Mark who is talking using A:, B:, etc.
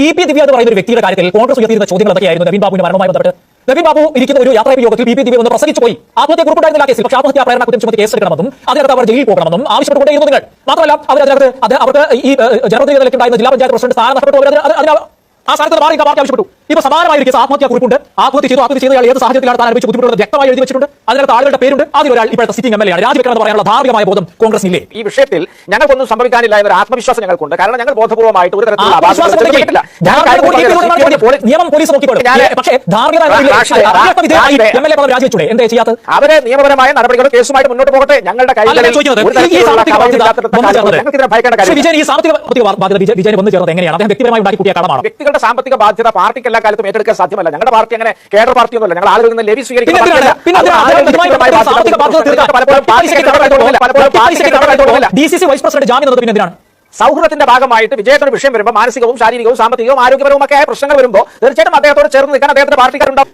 A: E P ദിവ്യ എന്ന് പറയുന്ന ഒരു വ്യക്തിയുടെ കാര്യത്തിൽ കോൺഗ്രസ് ഉയർത്തിയിരുന്ന ചോദ്യങ്ങൾ എന്തൊക്കെയായിരുന്നു നവീൻ ബാബുവിന്റെ മരണമായി ബന്ധപ്പെട്ട്. നവീൻ ബാബു ഇരിക്കുന്ന ഒരു യാത്രാ യോഗത്തിൽ പി പി ദിവ്യ ഒന്ന് പ്രസംഗിച്ചു പോയി ആത്മഹത്യ കുറിപ്പുണ്ടായിരുന്നില്ല കേസിൽ. പക്ഷേ ആത്മഹത്യ പ്രേരണ കുറ്റം ചുമത്തി കേസ് എടുക്കണമെന്നും അതിനകത്ത് അവർ ജയിലിൽ പോകണമെന്നും ആവശ്യപ്പെട്ടുകൊണ്ടേയിരുന്നു നിങ്ങൾ. മാത്രമല്ല അവർ അതിനകത്ത് അത് അവർക്ക് ഈ ജനപ്രതിനിധി നിലയ്ക്കുണ്ടായിരുന്ന ജില്ലാ പഞ്ചായത്ത് പ്രസിഡന്റ് സ്ഥാനം നഷ്ടപ്പെട്ടു. അവർ ആ സ്ഥാനത്ത് മാറി പാർട്ടി ആവശ്യപ്പെട്ടു. ഇപ്പൊ സമാനമായ ഒരു കേസ് ആത്മഹത്യ കുറിപ്പുണ്ട്. ആത്മഹത്യ ചെയ്തു ആത്മഹത്യ ചെയ്ത ഏത് സാഹചര്യത്തിലാണ് താൻ അനുഭവിച്ച ബുദ്ധിമുട്ടുള്ളത് വ്യക്തമായി എഴുതി വെച്ചിട്ടുണ്ട്. അതിനകത്ത് ആളുകളുടെ പേരുണ്ട്. അതിലൊരാൾ ഇപ്പോഴത്തെ സിറ്റിംഗ് എം എൽ എ ആണ്. രാജിവെക്കണമെന്ന് പറയാനുള്ള ധാർമ്മികമായ ബോധം കോൺഗ്രസിനില്ലേ
B: ഈ വിഷയത്തിൽ ഞങ്ങൾക്കൊന്നും സംഭവിക്കാനില്ല എന്നൊരു ആത്മവിശ്വാസം ഞങ്ങൾക്കുണ്ട്. കാരണം ഞങ്ങൾ ബോധപൂർവമായിട്ട് ഒരു തരത്തിലുള്ള
A: നിയമം പോലീസ് നോക്കിക്കോളും പക്ഷേ രാജിവെച്ചൂടെ? എന്താ ചെയ്യാത്തത്?
B: അവരെ നിയമപരമായ നടപടികളും കേസുമായിട്ട് മുന്നോട്ട് പോകട്ടെ. ഞങ്ങളുടെ
A: വിജയൻ ഈ സാമ്പത്തിക ബാധ്യത വിജയൻ- വിജയൻ വന്നു ചേർന്നത് എങ്ങനെയാണ്? അദ്ദേഹം വ്യക്തിപരമായി ഉണ്ടാക്കി കൂട്ടിയ കടമാണ്.
B: വ്യക്തികളുടെ സാമ്പത്തിക ബാധ്യത പാർട്ടിക്ക് എല്ലാ കാലത്തും ഏറ്റെടുക്കാൻ സാധ്യമല്ല. ഞങ്ങളുടെ പാർട്ടി അങ്ങനെ കേഡർ പാർട്ടി ഒന്നുമല്ല ഞങ്ങൾ ആളുകളിൽ നിന്ന് ലെവി സ്വീകരിക്കുന്ന സൗഹൃദത്തിന്റെ ഭാഗമായിട്ട് വിജയത്തിന് വിഷയം വരുമ്പോൾ മാനസികവും ശാരീരികവും സാമ്പത്തികവും ആരോഗ്യപരവും ഒക്കെ പ്രശ്നങ്ങൾ വരുമ്പോൾ തീർച്ചയായിട്ടും അദ്ദേഹത്തോട് ചേർന്ന് നിൽക്കാൻ അദ്ദേഹത്തിന്റെ പാർട്ടിക്കാരുണ്ടാവും.